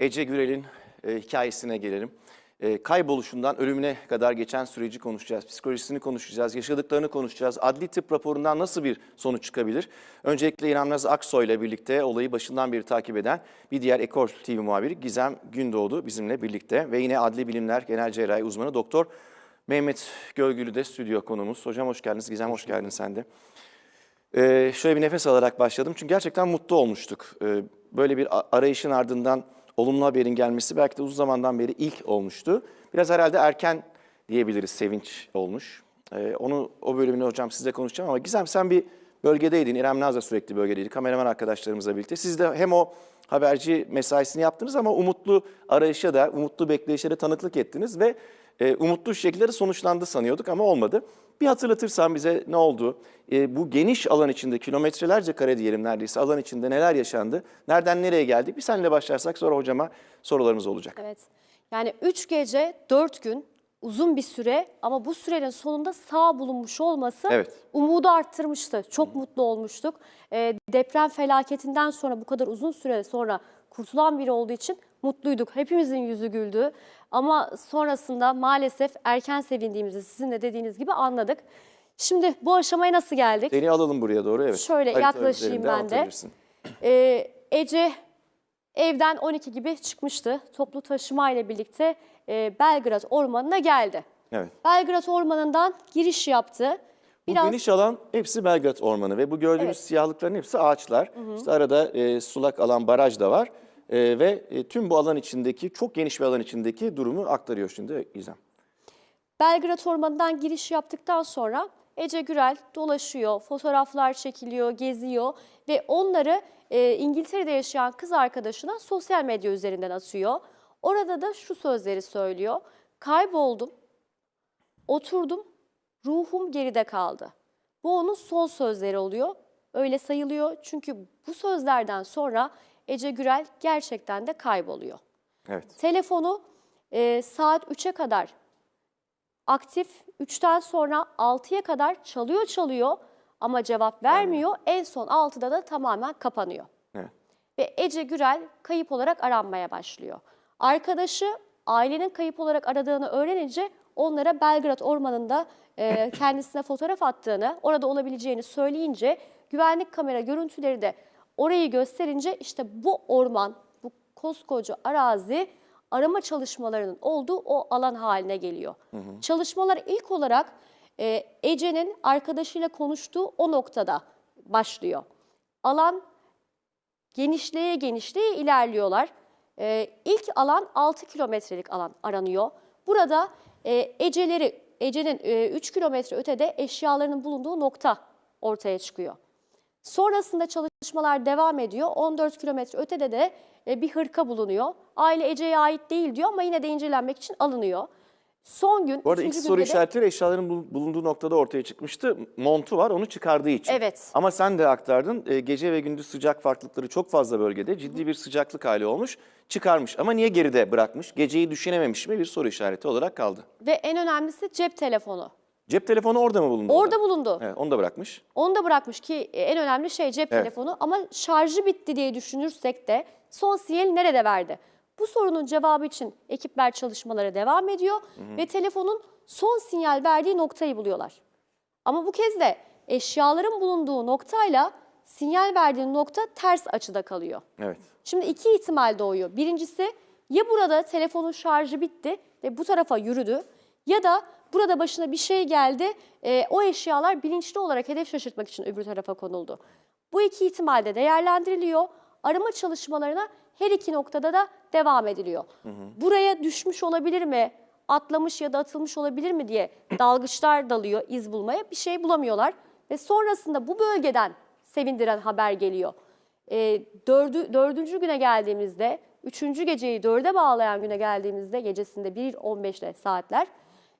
Ece Gürel'in e, hikayesine gelelim. E, kayboluşundan ölümüne kadar geçen süreci konuşacağız. Psikolojisini konuşacağız, yaşadıklarını konuşacağız. Adli tıp raporundan nasıl bir sonuç çıkabilir? Öncelikle İrem Aksoy ile birlikte olayı başından beri takip eden bir diğer Ekol TV muhabiri Gizem Gündoğdu bizimle birlikte. Ve yine adli bilimler genel cerrahi uzmanı Doktor Mehmet Gölgülü de stüdyo konumuz. Hocam hoş geldiniz. Gizem hoş geldin sen de. Ee, şöyle bir nefes alarak başladım çünkü gerçekten mutlu olmuştuk. Ee, böyle bir arayışın ardından olumlu haberin gelmesi belki de uzun zamandan beri ilk olmuştu. Biraz herhalde erken diyebiliriz sevinç olmuş. Ee, onu o bölümünü hocam sizle konuşacağım ama Gizem sen bir bölgedeydin. İrem Naz da sürekli bölgedeydi. Kameraman arkadaşlarımızla birlikte. Siz de hem o haberci mesaisini yaptınız ama umutlu arayışa da, umutlu bekleyişe de tanıklık ettiniz ve e, umutlu şekilde de sonuçlandı sanıyorduk ama olmadı. Bir hatırlatırsan bize ne oldu? E, bu geniş alan içinde kilometrelerce kare diyelim neredeyse alan içinde neler yaşandı? Nereden nereye geldik? Bir seninle başlarsak sonra hocama sorularımız olacak. Evet. Yani 3 gece 4 gün uzun bir süre ama bu sürenin sonunda sağ bulunmuş olması Evet. umudu arttırmıştı. Çok mutlu olmuştuk. Ee, deprem felaketinden sonra bu kadar uzun süre sonra kurtulan biri olduğu için mutluyduk. Hepimizin yüzü güldü. Ama sonrasında maalesef erken sevindiğimizi sizin de dediğiniz gibi anladık. Şimdi bu aşamaya nasıl geldik? Seni alalım buraya doğru evet. Şöyle Harita yaklaşayım ben de. Ee, Ece evden 12 gibi çıkmıştı. Toplu taşıma ile birlikte e, Belgrad Ormanı'na geldi. Evet. Belgrad Ormanı'ndan giriş yaptı. Bu Biraz geniş alan hepsi Belgrad Ormanı ve bu gördüğünüz Evet. siyahlıkların hepsi ağaçlar. İşte arada e, sulak alan baraj da var. E, ve e, tüm bu alan içindeki, çok geniş bir alan içindeki durumu aktarıyor şimdi Gizem. Belgrad Ormanı'ndan giriş yaptıktan sonra Ece Gürel dolaşıyor, fotoğraflar çekiliyor, geziyor ve onları e, İngiltere'de yaşayan kız arkadaşına sosyal medya üzerinden atıyor. Orada da şu sözleri söylüyor. Kayboldum, oturdum, ruhum geride kaldı. Bu onun son sözleri oluyor. Öyle sayılıyor çünkü bu sözlerden sonra Ece Gürel gerçekten de kayboluyor. Evet. Telefonu e, saat 3'e kadar aktif, 3'ten sonra 6'ya kadar çalıyor çalıyor ama cevap vermiyor. En son 6'da da tamamen kapanıyor. Evet. Ve Ece Gürel kayıp olarak aranmaya başlıyor. Arkadaşı ailenin kayıp olarak aradığını öğrenince onlara Belgrad Ormanı'nda e, kendisine fotoğraf attığını, orada olabileceğini söyleyince güvenlik kamera görüntüleri de orayı gösterince işte bu orman, bu koskoca arazi arama çalışmalarının olduğu o alan haline geliyor. Çalışmalar ilk olarak e, Ece'nin arkadaşıyla konuştuğu o noktada başlıyor. Alan genişleye genişleye ilerliyorlar. Ee, ilk alan 6 kilometrelik alan aranıyor. Burada e, Ece'leri, Ece'nin e, 3 kilometre ötede eşyalarının bulunduğu nokta ortaya çıkıyor. Sonrasında çalışmalar devam ediyor. 14 kilometre ötede de e, bir hırka bulunuyor. Aile Ece'ye ait değil diyor ama yine de incelenmek için alınıyor. Son gün, Bu arada ilk soru günde de- işaretleri eşyaların bul- bulunduğu noktada ortaya çıkmıştı. Montu var onu çıkardığı için. Evet. Ama sen de aktardın e, gece ve gündüz sıcak farklılıkları çok fazla bölgede ciddi bir sıcaklık hali olmuş. Çıkarmış ama niye geride bırakmış? Geceyi düşünememiş mi bir soru işareti olarak kaldı. ve en önemlisi cep telefonu. Cep telefonu orada mı bulundu? Orada bulundu. Evet, onu da bırakmış. Onu da bırakmış ki e, en önemli şey cep Evet. telefonu ama şarjı bitti diye düşünürsek de son sinyali nerede verdi? Bu sorunun cevabı için ekipler çalışmalara devam ediyor ve telefonun son sinyal verdiği noktayı buluyorlar. Ama bu kez de eşyaların bulunduğu noktayla sinyal verdiği nokta ters açıda kalıyor. Evet. Şimdi iki ihtimal doğuyor. Birincisi ya burada telefonun şarjı bitti ve bu tarafa yürüdü ya da burada başına bir şey geldi. e, o eşyalar bilinçli olarak hedef şaşırtmak için öbür tarafa konuldu. Bu iki ihtimal de değerlendiriliyor. Arama çalışmalarına her iki noktada da devam ediliyor. Buraya düşmüş olabilir mi? Atlamış ya da atılmış olabilir mi diye dalgıçlar dalıyor iz bulmaya. Bir şey bulamıyorlar ve sonrasında bu bölgeden sevindiren haber geliyor. E, dördü, dördüncü güne geldiğimizde, üçüncü geceyi dörde bağlayan güne geldiğimizde gecesinde 1.15'le saatler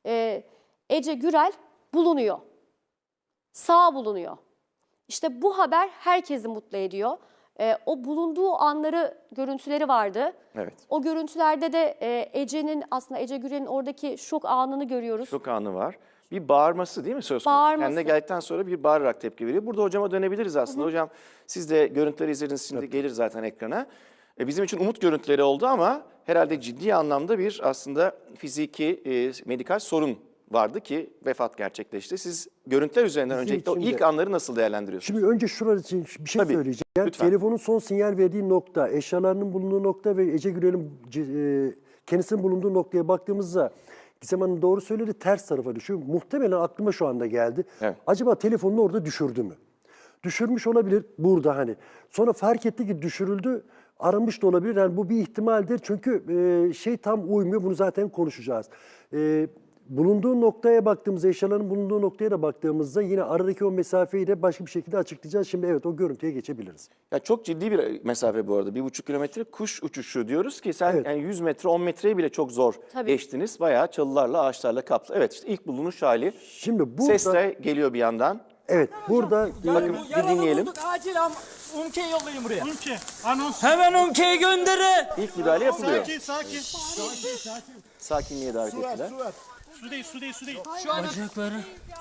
e, Ece Gürel bulunuyor. Sağ bulunuyor. İşte bu haber herkesi mutlu ediyor. E, o bulunduğu anları, görüntüleri vardı. Evet. O görüntülerde de e, Ece'nin aslında Ece Gürel'in oradaki şok anını görüyoruz. Çok anı var. Bir bağırması değil mi söz konusu? Bağırması. Kendine geldikten sonra bir bağırarak tepki veriyor. Burada hocama dönebiliriz aslında. Hocam siz de görüntüleri izlediniz şimdi gelir zaten ekrana. E, bizim için umut görüntüleri oldu ama herhalde ciddi anlamda bir aslında fiziki, e, medikal sorun vardı ki vefat gerçekleşti. Siz görüntüler üzerinden Bizim öncelikle o için de- ilk anları nasıl değerlendiriyorsunuz? Şimdi önce şurası için bir şey Tabii, söyleyeceğim. lütfen. Telefonun son sinyal verdiği nokta, eşyalarının bulunduğu nokta ve Ece Gürel'in e, kendisinin bulunduğu noktaya baktığımızda Gizem Hanım doğru söyledi ters tarafa düşüyor. Muhtemelen aklıma şu anda geldi. Evet. Acaba telefonunu orada düşürdü mü? Düşürmüş olabilir burada hani. Sonra fark etti ki düşürüldü. Aramış da olabilir. Yani bu bir ihtimaldir. Çünkü e, şey tam uymuyor. Bunu zaten konuşacağız. E, bulunduğu noktaya baktığımızda, eşyaların bulunduğu noktaya da baktığımızda yine aradaki o mesafeyi de başka bir şekilde açıklayacağız. Şimdi evet o görüntüye geçebiliriz. Ya çok ciddi bir mesafe bu arada. Bir buçuk kilometre kuş uçuşu diyoruz ki sen Evet. yani 100 metre 10 metreyi bile çok zor Tabii. geçtiniz. Bayağı çalılarla ağaçlarla kaplı. Evet işte ilk bulunuş hali. Şimdi burada Ses de geliyor bir yandan. evet burada e, Bakın bir dinleyelim. Bulduk, acil am Umke'yi yollayın buraya. Ülke, anons. Hemen Umke'yi gönderin. İlk müdahale yapılıyor. Sakin, sakin. Sakinliğe davet ettiler. Su değil, su değil, su değil. Şu an,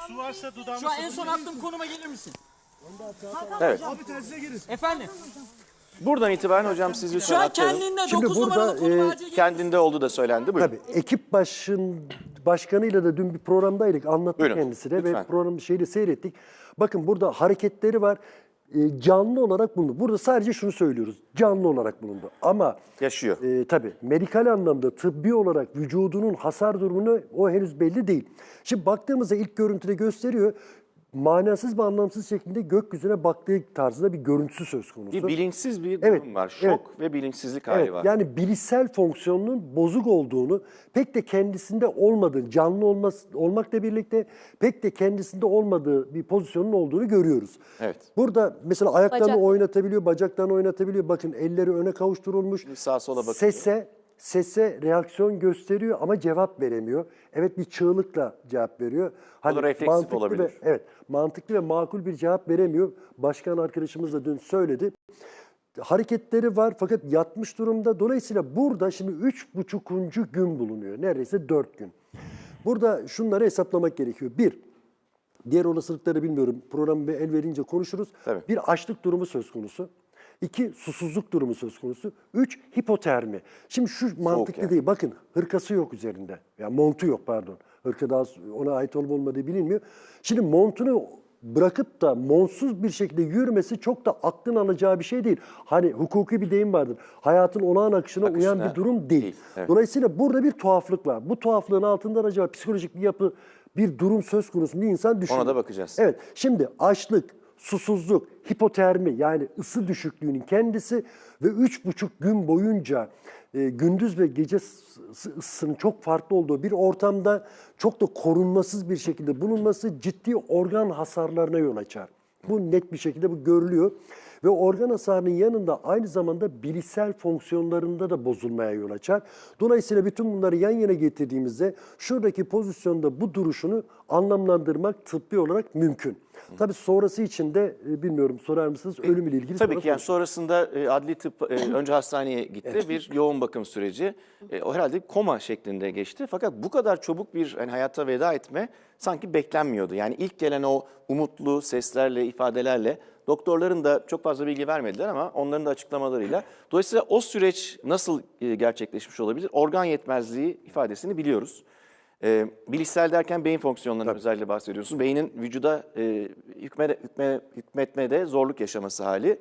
Su varsa dudağıma şu an en son attığım konuma gelir misin? Evet. Efendim? Buradan itibaren hocam siz Şu lütfen an aktarın. kendinde Şimdi 9 burada, numaralı konuma e, acil gelir Kendinde olduğu da söylendi. Buyurun. Tabii ekip başın başkanıyla da dün bir programdaydık. Anlattık Buyurun, kendisine lütfen. ve programı şeyi de seyrettik. Bakın burada hareketleri var. E, canlı olarak bulundu. Burada sadece şunu söylüyoruz. Canlı olarak bulundu. Ama Yaşıyor. e, tabii medikal anlamda tıbbi olarak vücudunun hasar durumunu o henüz belli değil. Şimdi baktığımızda ilk görüntüde gösteriyor. Manasız ve anlamsız şekilde gökyüzüne baktığı tarzında bir görüntüsü söz konusu. Bir bilinçsiz bir durum Evet, var. Şok evet. ve bilinçsizlik hali Evet, var. yani bilişsel fonksiyonunun bozuk olduğunu, pek de kendisinde olmadığını, canlı olması, olmakla birlikte pek de kendisinde olmadığı bir pozisyonun olduğunu görüyoruz. Evet. Burada mesela ayaklarını Bacak. oynatabiliyor, bacaklarını oynatabiliyor. Bakın elleri öne kavuşturulmuş. Şimdi sağa sola bakıyor. Sese, sese reaksiyon gösteriyor ama cevap veremiyor. Evet bir çığlıkla cevap veriyor. Hani da refleksif mantıklı olabilir. Ve, evet mantıklı ve makul bir cevap veremiyor. Başkan arkadaşımız da dün söyledi hareketleri var fakat yatmış durumda. Dolayısıyla burada şimdi üç buçukuncu gün bulunuyor. Neredeyse dört gün. Burada şunları hesaplamak gerekiyor. Bir, diğer olasılıkları bilmiyorum. Program ve el verince konuşuruz. Tabii. Bir açlık durumu söz konusu. İki, susuzluk durumu söz konusu. Üç, hipotermi. Şimdi şu mantıklı yani. değil. Bakın hırkası yok üzerinde. Ya montu yok pardon. Hırka daha ona ait olup olmadığı bilinmiyor. Şimdi montunu bırakıp da monsuz bir şekilde yürümesi çok da aklın alacağı bir şey değil. Hani hukuki bir deyim vardır. Hayatın olağan akışına, uyan Akışına bir durum değil. değil, evet. Dolayısıyla burada bir tuhaflık var. Bu tuhaflığın altında acaba psikolojik bir yapı, bir durum söz konusu bir insan düşünüyor. Ona da bakacağız. Evet. Şimdi açlık, susuzluk, hipotermi yani ısı düşüklüğünün kendisi ve üç buçuk gün boyunca e, gündüz ve gece ısı- ısısının çok farklı olduğu bir ortamda çok da korunmasız bir şekilde bulunması ciddi organ hasarlarına yol açar. Bu net bir şekilde bu görülüyor. Ve organ hasarının yanında aynı zamanda bilişsel fonksiyonlarında da bozulmaya yol açar. Dolayısıyla bütün bunları yan yana getirdiğimizde şuradaki pozisyonda bu duruşunu anlamlandırmak tıbbi olarak mümkün. Tabii sonrası için de e, bilmiyorum sorar mısınız ölümüyle ilgili Tabii sonra ki yani konuşuruz. sonrasında e, adli tıp e, önce hastaneye gitti. Bir yoğun bakım süreci. E, o herhalde koma şeklinde geçti. Fakat bu kadar çabuk bir hani hayata veda etme sanki beklenmiyordu. Yani ilk gelen o umutlu seslerle, ifadelerle doktorların da çok fazla bilgi vermediler ama onların da açıklamalarıyla. Dolayısıyla o süreç nasıl e, gerçekleşmiş olabilir? Organ yetmezliği ifadesini biliyoruz. E, bilişsel derken beyin fonksiyonlarından özellikle bahsediyorsunuz. Beynin vücuda e, hükme, hükme, hükmetmede zorluk yaşaması hali.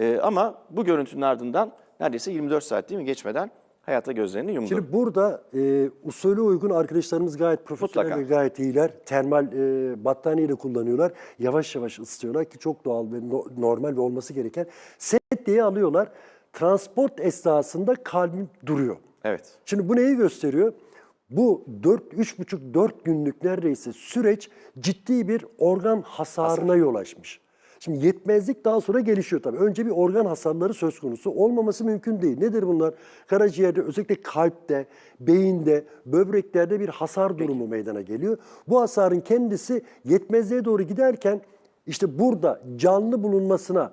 E, ama bu görüntünün ardından neredeyse 24 saat değil mi geçmeden hayata gözlerini yumdu. Şimdi burada e, usulü uygun arkadaşlarımız gayet profesyonel Mutlaka. ve gayet iyiler. Termal e, battaniye de kullanıyorlar. Yavaş yavaş ısıtıyorlar ki çok doğal ve no- normal ve olması gereken. Sedyeyi alıyorlar. Transport esnasında kalbim duruyor. evet. Şimdi bu neyi gösteriyor? Bu 4 3,5 4 günlük neredeyse süreç ciddi bir organ hasarına yol açmış. Şimdi yetmezlik daha sonra gelişiyor tabii. Önce bir organ hasarları söz konusu. Olmaması mümkün değil. Nedir bunlar? Karaciğerde, özellikle kalpte, beyinde, böbreklerde bir hasar durumu meydana geliyor. Bu hasarın kendisi yetmezliğe doğru giderken işte burada canlı bulunmasına,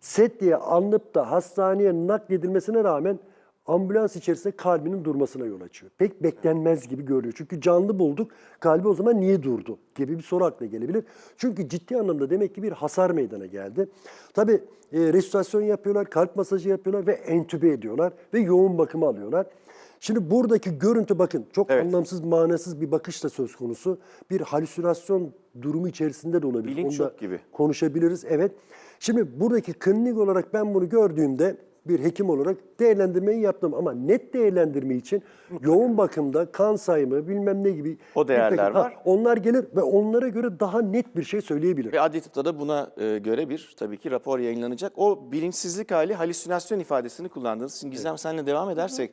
set diye alınıp da hastaneye nakledilmesine rağmen ambulans içerisinde kalbinin durmasına yol açıyor. Pek beklenmez gibi görünüyor. Çünkü canlı bulduk, kalbi o zaman niye durdu gibi bir soru aklına gelebilir. Çünkü ciddi anlamda demek ki bir hasar meydana geldi. Tabii e, restorasyon yapıyorlar, kalp masajı yapıyorlar ve entübe ediyorlar ve yoğun bakıma alıyorlar. Şimdi buradaki görüntü bakın çok Evet. anlamsız, manasız bir bakış da söz konusu. Bir halüsinasyon durumu içerisinde de olabilir. Bilinç Onu da yok gibi. konuşabiliriz. Evet. Şimdi buradaki klinik olarak ben bunu gördüğümde bir hekim olarak değerlendirmeyi yaptım ama net değerlendirme için yoğun bakımda kan sayımı bilmem ne gibi O bir değerler takım- ha, var. onlar gelir ve onlara göre daha net bir şey söyleyebilir. Ve adli tıpta da buna e, göre bir tabii ki rapor yayınlanacak. O bilinçsizlik hali halüsinasyon ifadesini kullandınız. Şimdi Gizem seninle devam edersek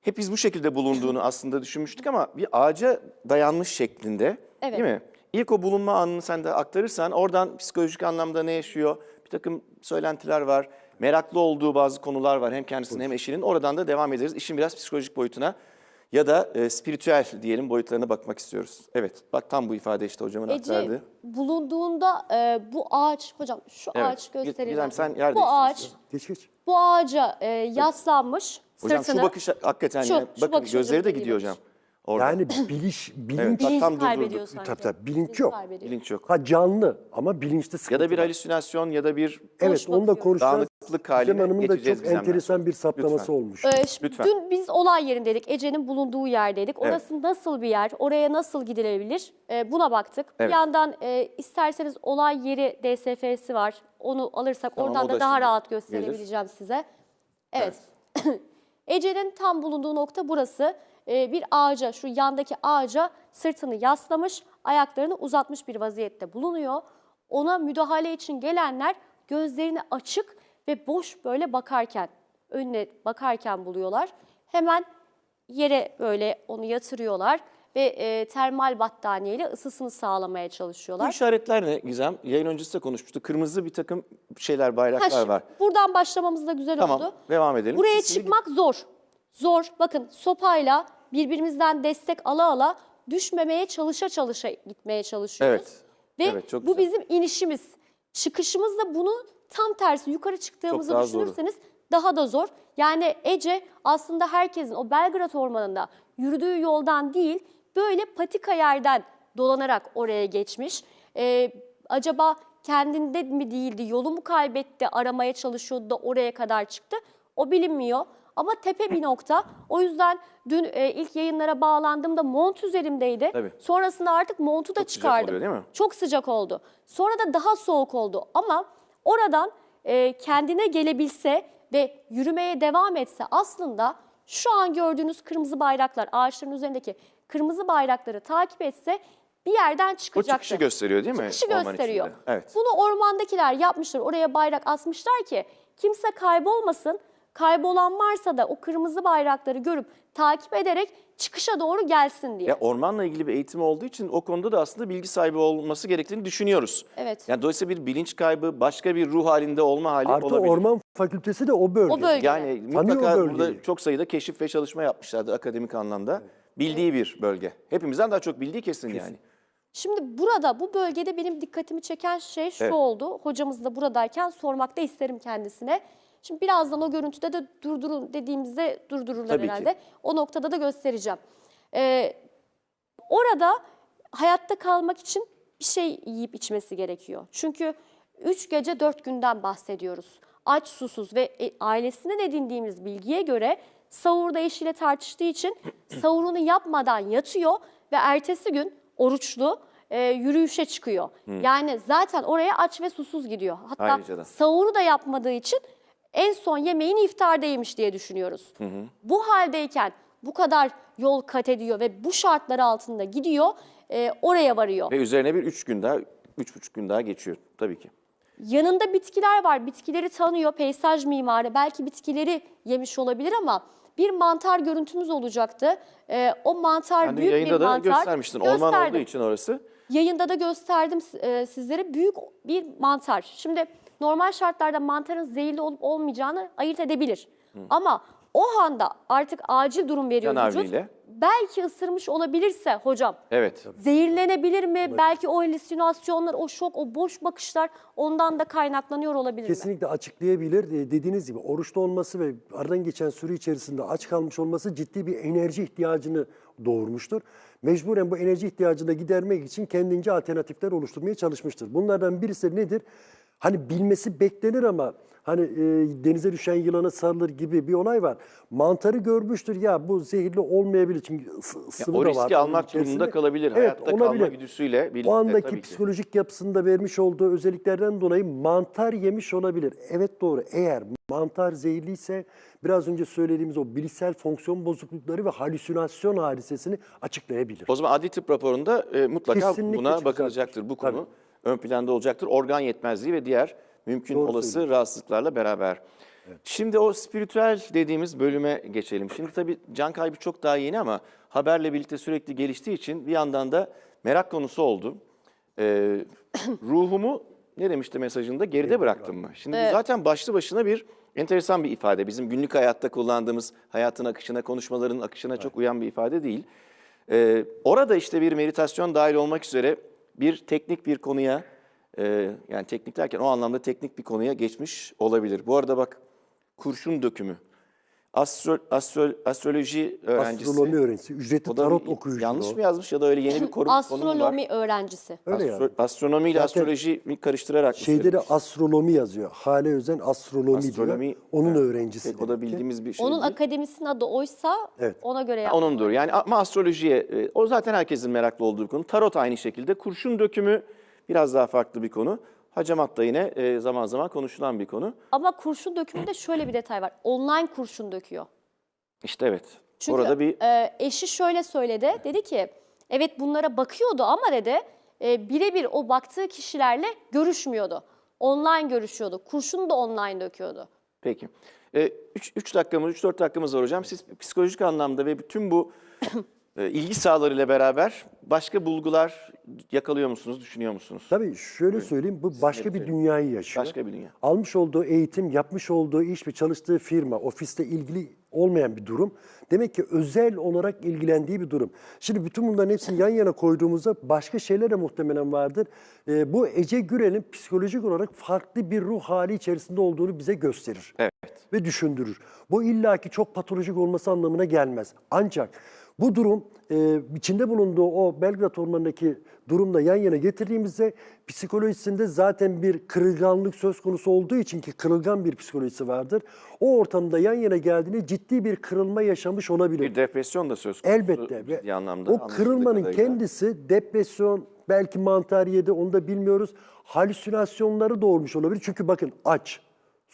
hep biz bu şekilde bulunduğunu aslında düşünmüştük ama bir ağaca dayanmış şeklinde Evet. değil mi? İlk o bulunma anını sen de aktarırsan oradan psikolojik anlamda ne yaşıyor? Bir takım söylentiler var. Meraklı olduğu bazı konular var hem kendisinin hem eşinin. Oradan da devam ederiz. İşin biraz psikolojik boyutuna ya da e, spiritüel diyelim boyutlarına bakmak istiyoruz. Evet bak tam bu ifade işte hocamın aktardığı. Ece bulunduğunda e, bu ağaç, hocam şu Evet. ağaç göstereyim. Gizem, sen yer Bu değiştir ağaç, istiyorsan. Geç geç. bu ağaca e, yaslanmış, Hocam sırtını. şu bakış hakikaten Şu- ya. şu Bakın bakış gözleri de hocam gidiyor hocam. Orada. Yani biliş, bilinç, Evet, bak bilinç tam durdurduk. kaybediyor sanki. Tabii tabii, bilinç yok. kaybediyor. bilinç yok. ha canlı ama bilinçte sıkıntı Ya da bir var. halüsinasyon ya da bir Evet onu da konuşacağız. Dağınıklık haline Gizem Hanım'ın da geçeceğiz çok Gizem'den enteresan bir saptaması Lütfen. olmuş. Ee, şimdi Lütfen. Dün biz olay yerindeydik. Ece'nin bulunduğu yerdeydik. Evet. Orası nasıl bir yer? Oraya nasıl gidilebilir? Ee, buna baktık. Evet. Bir yandan e, isterseniz olay yeri DSF'si var. Onu alırsak Tamam, oradan o da da daha şimdi rahat gelir. gösterebileceğim size. Evet. Ece'nin tam bulunduğu nokta burası. Ee, bir ağaca, şu yandaki ağaca sırtını yaslamış, ayaklarını uzatmış bir vaziyette bulunuyor. Ona müdahale için gelenler gözlerini açık ve boş böyle bakarken, önüne bakarken buluyorlar. Hemen yere böyle onu yatırıyorlar ve e, termal battaniyeyle ısısını sağlamaya Bu çalışıyorlar. işaretler ne Gizem? Yayın öncesi de konuşmuştuk. Kırmızı bir takım şeyler, Ha, bayraklar şimdi var. Buradan başlamamız da güzel Tamam, oldu. devam edelim. Buraya Siz çıkmak zor. Zor. Bakın sopayla birbirimizden destek ala ala düşmemeye çalışa çalışa gitmeye çalışıyoruz. Evet. Ve Evet, çok bu güzel. bizim inişimiz. Çıkışımız da bunu tam tersi yukarı çıktığımızı Çok daha zoru. düşünürseniz daha da zor. Yani Ece aslında herkesin o Belgrad Ormanı'nda yürüdüğü yoldan değil böyle patika yerden dolanarak oraya geçmiş. Ee, acaba kendinde mi değildi, yolu mu kaybetti, aramaya çalışıyordu da oraya kadar çıktı? O bilinmiyor. Ama tepe bir nokta. O yüzden dün e, ilk yayınlara bağlandığımda mont üzerimdeydi. Tabii. Sonrasında artık montu da Çok sıcak çıkardım. oluyor değil mi? Çok sıcak oldu. Sonra da daha soğuk oldu. Ama oradan e, kendine gelebilse ve yürümeye devam etse aslında şu an gördüğünüz kırmızı bayraklar, ağaçların üzerindeki kırmızı bayrakları takip etse bir yerden O çıkacaktı. çıkışı gösteriyor değil mi? Çıkışı orman gösteriyor. içinde? Evet. Bunu ormandakiler yapmışlar. Oraya bayrak asmışlar ki kimse kaybolmasın. Kaybolan varsa da o kırmızı bayrakları görüp takip ederek çıkışa doğru gelsin diye. Ya ormanla ilgili bir eğitim olduğu için o konuda da aslında bilgi sahibi olması gerektiğini düşünüyoruz. Evet. Yani dolayısıyla bir bilinç kaybı, başka bir ruh halinde olma hali Artı olabilir. orman fakültesi de o bölge. O bölge. Yani Tanıyor mutlaka bölgeyi. burada çok sayıda keşif ve çalışma yapmışlardı akademik anlamda. Bildiği bir bölge. Hepimizden daha çok bildiği kesin, yani. Şimdi burada bu bölgede benim dikkatimi çeken şey şu Evet. oldu. Hocamız da buradayken sormak da isterim kendisine. Şimdi birazdan o görüntüde de durdurun dediğimizde durdururlar Tabii ki. herhalde. O noktada da göstereceğim. Ee, orada hayatta kalmak için bir şey yiyip içmesi gerekiyor. Çünkü 3 gece 4 günden bahsediyoruz. Aç, susuz ve e, ailesine edindiğimiz bilgiye göre sahurda eşiyle tartıştığı için sahurunu yapmadan yatıyor ve ertesi gün oruçlu e, yürüyüşe çıkıyor. Yani zaten oraya aç ve susuz gidiyor. Hatta Ayrıca da. sahuru da yapmadığı için en son yemeğini iftarda yemiş diye düşünüyoruz. Bu haldeyken bu kadar yol kat ediyor ve bu şartlar altında gidiyor, e, oraya varıyor. Ve üzerine bir üç gün daha, üç buçuk gün daha geçiyor tabii ki. Yanında bitkiler var, bitkileri tanıyor, peyzaj mimarı. Belki bitkileri yemiş olabilir ama bir mantar görüntümüz olacaktı. E, o mantar dün büyük bir yayında da mantar. göstermiştin. Orman olduğu Gösterdim. için orası. Yayında da gösterdim e, sizlere büyük bir mantar. Şimdi normal şartlarda mantarın zehirli olup olmayacağını ayırt edebilir. Ama o anda artık acil durum veriyor vücut. Canavliyle. belki ısırmış olabilirse hocam Evet. zehirlenebilir mi? Belki o halüsinasyonlar, o şok, o boş bakışlar ondan da kaynaklanıyor olabilir mi? Kesinlikle açıklayabilir. E, Dediğiniz gibi oruçta olması ve aradan geçen süre içerisinde aç kalmış olması ciddi bir enerji ihtiyacını doğurmuştur. Mecburen bu enerji ihtiyacını gidermek için kendince alternatifler oluşturmaya çalışmıştır. Bunlardan birisi nedir? Hani bilmesi beklenir ama hani e, denize düşen yılana sarılır gibi bir olay var. Mantarı görmüştür ya bu zehirli olmayabilir çünkü ısı, Ya sıvı o da riski var. almak durumunda kalabilir. Evet, Hayatta kalma olabilir. güdüsüyle birlikte O andaki tabii ki. psikolojik yapısında vermiş olduğu özelliklerden dolayı mantar yemiş olabilir. Evet doğru. Eğer mantar zehirliyse biraz önce söylediğimiz o bilişsel fonksiyon bozuklukları ve halüsinasyon hadisesini açıklayabilir. O zaman adli tıp raporunda e, mutlaka Kesinlikle buna çıkacaktır. bakılacaktır. Bu konu Tabii. Ön planda olacaktır. Organ yetmezliği ve diğer mümkün Doğru olası söylüyorsun. rahatsızlıklarla beraber. Şimdi o spiritüel dediğimiz bölüme geçelim. Şimdi tabii can kaybı çok daha yeni ama haberle birlikte sürekli geliştiği için bir yandan da merak konusu oldu. Ee, ruhumu ne demişti mesajında geride bıraktım mı? Şimdi bu zaten başlı başına bir enteresan bir ifade. Bizim günlük hayatta kullandığımız hayatın akışına, konuşmaların akışına çok uyan bir ifade değil. Ee, orada işte bir meditasyon dahil olmak üzere bir teknik bir konuya, e, yani teknik derken o anlamda teknik bir konuya geçmiş olabilir. Bu arada bak kurşun dökümü, astro, astro, astroloji öğrencisi. Astronomi öğrencisi, ücretli O da tarot okuyucu. Yanlış o. mı yazmış ya da öyle yeni bir konu, konum var? Astronomi öğrencisi. Öyle Astro- yani. Astronomi ile astroloji mi karıştırarak Şeyde de astronomi yazıyor. Hale Özen astronomi, Astronomi, diyor. Onun evet. öğrencisi. Evet, o da bildiğimiz bir şey Onun değil. akademisinin adı oysa Evet. ona göre Ha, yap. Onundur. Yani ama astrolojiye, e, o zaten herkesin meraklı olduğu bir konu. Tarot aynı şekilde. Kurşun dökümü biraz daha farklı bir konu. Hacamat da yine e, zaman zaman konuşulan bir konu. Ama kurşun dökümünde şöyle bir detay var. Online kurşun döküyor. İşte evet. Çünkü Orada bir e, eşi şöyle söyledi. Dedi ki evet bunlara bakıyordu ama dedi e, birebir o baktığı kişilerle görüşmüyordu. Online görüşüyordu. Kurşunu da online döküyordu. Peki. 3 dakikamız, 3-4 dakikamız var hocam. Siz psikolojik anlamda ve bütün bu e, ilgi sahalarıyla beraber başka bulgular yakalıyor musunuz, düşünüyor musunuz? Tabii şöyle söyleyeyim, bu başka bir dünyayı yaşıyor. Başka bir dünya. Almış olduğu eğitim, yapmış olduğu iş ve çalıştığı firma, ofiste ilgili olmayan bir durum. Demek ki özel olarak ilgilendiği bir durum. Şimdi bütün bunların hepsini yan yana koyduğumuzda başka şeyler de muhtemelen vardır. Ee, bu Ece Gürel'in psikolojik olarak farklı bir ruh hali içerisinde olduğunu bize gösterir. Evet. Ve düşündürür. Bu illaki çok patolojik olması anlamına gelmez. Ancak bu durum e, içinde bulunduğu o Belgrad Ormanı'ndaki durumla yan yana getirdiğimizde psikolojisinde zaten bir kırılganlık söz konusu olduğu için ki kırılgan bir psikolojisi vardır. O ortamda yan yana geldiğinde ciddi bir kırılma yaşamış olabilir. Bir depresyon da söz konusu. Elbette. Ve anlamda. o kırılmanın kadarıyla. kendisi depresyon, belki mantar yedi onu da bilmiyoruz. Halüsinasyonları doğurmuş olabilir. Çünkü bakın aç,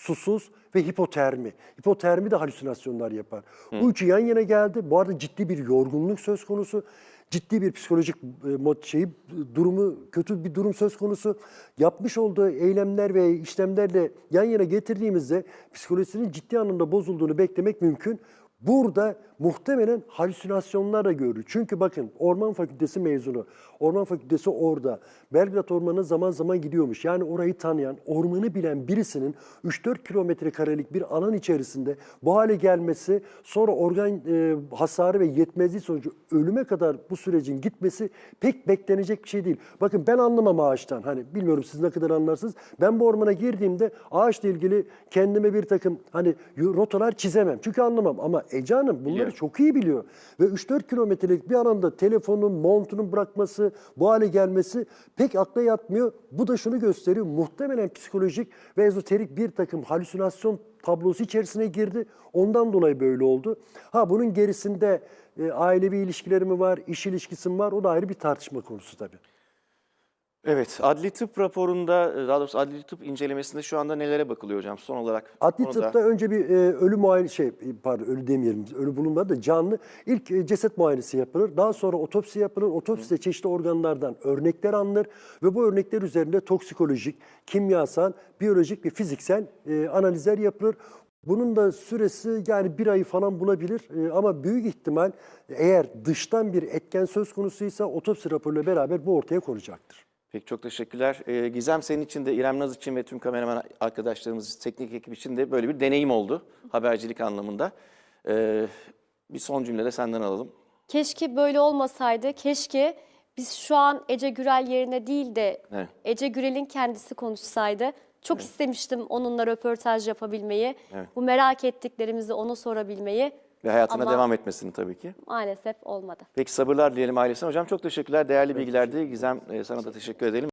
susuz ve hipotermi. Hipotermi de halüsinasyonlar yapar. Bu üçü yan yana geldi. Bu arada ciddi bir yorgunluk söz konusu. Ciddi bir psikolojik e, mod şeyi durumu kötü bir durum söz konusu. Yapmış olduğu eylemler ve işlemlerle yan yana getirdiğimizde psikolojisinin ciddi anlamda bozulduğunu beklemek mümkün. Burada muhtemelen halüsinasyonlar da görür. Çünkü bakın Orman Fakültesi mezunu. Orman Fakültesi orada. Belgrad Ormanı'na zaman zaman gidiyormuş. Yani orayı tanıyan, ormanı bilen birisinin 3-4 kilometre karelik bir alan içerisinde bu hale gelmesi, sonra organ e, hasarı ve yetmezliği sonucu ölüme kadar bu sürecin gitmesi pek beklenecek bir şey değil. Bakın ben anlamam ağaçtan. Hani bilmiyorum siz ne kadar anlarsınız. Ben bu ormana girdiğimde ağaçla ilgili kendime bir takım hani rotalar çizemem. Çünkü anlamam ama Ece Hanım bunları Biliyorum. çok iyi biliyor. Ve 3-4 kilometrelik bir alanda telefonun, montunun bırakması, bu hale gelmesi pek akla yatmıyor. Bu da şunu gösteriyor. Muhtemelen psikolojik ve ezoterik bir takım halüsinasyon tablosu içerisine girdi. Ondan dolayı böyle oldu. Ha bunun gerisinde e, ailevi ilişkileri mi var, iş ilişkisi mi var? O da ayrı bir tartışma konusu tabii. Evet, adli tıp raporunda, daha doğrusu adli tıp incelemesinde şu anda nelere bakılıyor hocam son olarak? Adli Onu da- tıpta önce bir e, ölü muayene şey e, pardon ölü demeyelim ölü bulunmadı da canlı ilk e, ceset muayenesi yapılır. Daha sonra otopsi yapılır. Otopside çeşitli organlardan örnekler alınır ve bu örnekler üzerinde toksikolojik, kimyasal, biyolojik ve fiziksel e, analizler yapılır. Bunun da süresi yani bir ayı falan bulabilir E, ama büyük ihtimal eğer dıştan bir etken söz konusuysa otopsi raporuyla beraber bu ortaya konacaktır. Peki çok teşekkürler. Ee, Gizem senin için de İrem Naz için ve tüm kameraman arkadaşlarımız, teknik ekip için de böyle bir deneyim oldu habercilik anlamında. Ee, bir son cümle de senden alalım. Keşke böyle olmasaydı. Keşke biz şu an Ece Gürel yerine değil de Evet. Ece Gürel'in kendisi konuşsaydı. Çok istemiştim onunla röportaj yapabilmeyi. Evet. Bu merak ettiklerimizi ona sorabilmeyi. Ve hayatına Ama- devam etmesini tabii ki. Maalesef olmadı. Peki sabırlar dileyelim ailesine. Hocam çok teşekkürler. Değerli bilgilerdi. Gizem e, sana da teşekkür edelim.